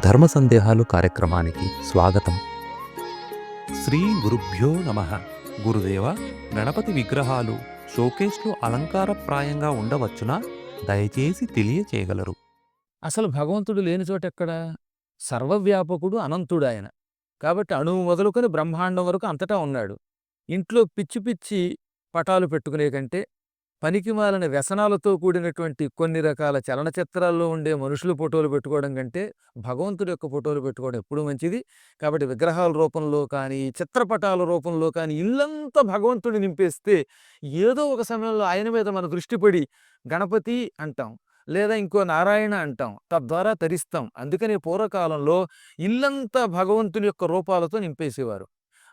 ధర్మ సందేహాలు కార్యక్రమానికి స్వాగతం. శ్రీ గురుభ్యో నమ. గురుదేవ గణపతి విగ్రహాలు షోకేస్లో అలంకారప్రాయంగా ఉండవచ్చునా? దయచేసి తెలియచేయగలరు. అసలు భగవంతుడు లేని చోట ఎక్కడ? సర్వవ్యాపకుడు అనంతుడు ఆయన కాబట్టి అణువు మొదలుకొని బ్రహ్మాండం వరకు అంతటా ఉన్నాడు. ఇంట్లో పిచ్చి పిచ్చి పటాలు పెట్టుకునే కంటే పనికిమాలిన వ్యసనాలతో కూడినటువంటి కొన్ని రకాల చలనచిత్రాల్లో ఉండే మనుషులు ఫోటోలు పెట్టుకోవడం కంటే భగవంతుడి యొక్క ఫోటోలు పెట్టుకోవడం ఎప్పుడూ మంచిది. కాబట్టి విగ్రహాల రూపంలో కానీ చిత్రపటాల రూపంలో కానీ ఇల్లంతా భగవంతుడిని నింపేస్తే ఏదో ఒక సమయంలో ఆయన మీద మన దృష్టి పడి గణపతి అంటాం లేదా ఇంకో నారాయణ అంటాం తద్వారా తరిస్తాం. అందుకని పూర్వకాలంలో ఇల్లంతా భగవంతుని యొక్క రూపాలతో నింపేసేవారు.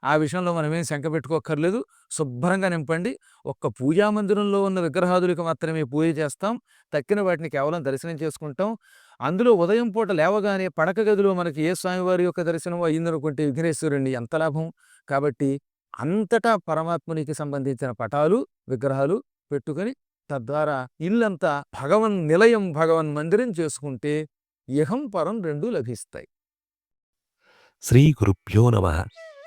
ఆ విషయంలో మనమేం శంక పెట్టుకోక్కర్లేదు. శుభ్రంగా నింపండి. ఒక్క పూజా మందిరంలో ఉన్న విగ్రహాదులకు మాత్రమే పూజ చేస్తాం. తక్కిన వాటిని కేవలం దర్శనం చేసుకుంటాం. అందులో ఉదయం పూట లేవగానే పడక గదిలో మనకి ఏ స్వామివారి యొక్క దర్శనం అయ్యిందనుకుంటే విఘ్నేశ్వరుణ్ణి ఎంత లాభం? కాబట్టి అంతటా పరమాత్మునికి సంబంధించిన పటాలు విగ్రహాలు పెట్టుకొని తద్వారా ఇల్లంతా భగవన్ నిలయం భగవన్ మందిరం చేసుకుంటే ఇహం పరం రెండు లభిస్తాయి. శ్రీ గురుభ్యో నమ.